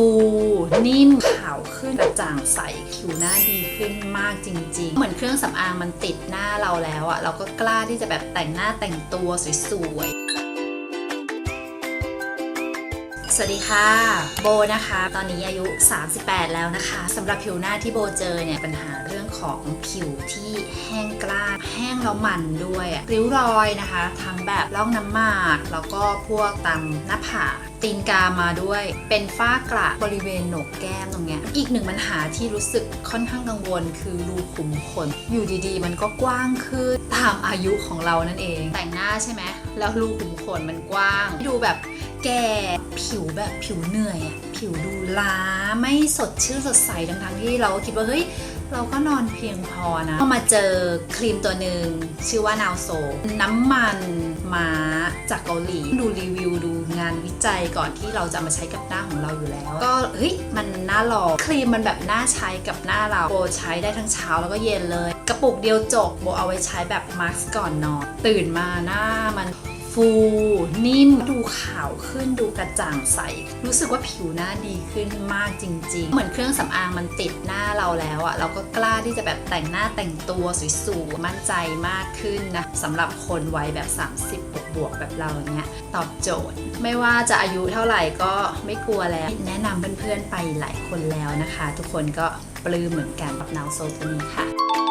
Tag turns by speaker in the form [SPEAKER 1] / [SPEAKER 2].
[SPEAKER 1] ฟูนิ่มขาวขึ้นกระจ่างใสผิวหน้าดีขึ้นมากจริง ๆ เหมือนเครื่องสำอางมันติดหน้าเราแล้วอะเราก็กล้าที่จะแบบแต่งหน้าแต่งตัวสวยๆสวัสดีค่ะโบนะคะ ตอนนี้อายุ 38 แล้วนะคะสำหรับผิวหน้าที่โบเจอเนี่ยปัญหาเรื่องของผิวที่แห้งกล้าน แห้งแล้วมันด้วยริ้วรอยนะคะ ทั้งแบบร่องน้ำหมาก แล้วก็พวกตามหน้าผากตีนกามาด้วย เป็นฝ้ากระบริเวณโหนกแก้มตรงเนี้ย อีกหนึ่งปัญหาที่รู้สึกค่อนข้างกังวล คือรูขุมขน อยู่ดีๆ มันก็กว้างขึ้นตามอายุของเรานั่นเอง แต่งหน้าใช่ไหม แล้วรูขุมขนมันกว้าง ดูแบบ แก่ ผิวแบบผิวเหนื่อยอะผิวดูล้าไม่สดชื่นสดใสทั้งๆที่เราก็คิดว่าเฮ้ยเราก็นอนเพียงพอนะพอมาเจอครีมตัวหนึ่งชื่อว่านาวโซ น้ำมันม้าจากเกาหลี ดูรีวิวดูงานวิจัยก่อนที่เราจะมาใช้กับหน้าของเราอยู่แล้ว ก็เฮ้ยมันน่าลองครีมมันแบบน่าใช้กับหน้าเราโบใช้ได้ทั้งเช้าแล้วก็เย็นเลย กระปุกเดียวจบโบเอาไว้ใช้แบบมาสก์ก่อนนอนตื่นมาหน้ามัน ฟู นิ่ม ดูขาวขึ้นดูกระจ่างใส รู้สึกว่าผิวหน้าดีขึ้นมากจริง ๆ เหมือนเครื่องสำอางมันติดหน้าเราแล้วอะเราก็กล้าที่จะแบบแต่งหน้าแต่งตัวสวยๆมั่นใจมากขึ้นนะสำหรับคนวัยแบบ 30บวกแบบเราเนี้ยตอบโจทย์ ไม่ว่าจะอายุเท่าไหร่ก็ไม่กลัวแล้ว แนะนำเพื่อนๆไปหลายคนแล้วนะคะ ทุกคนก็ปลื้มเหมือนกันกับนาวโซตัวนี้ค่ะ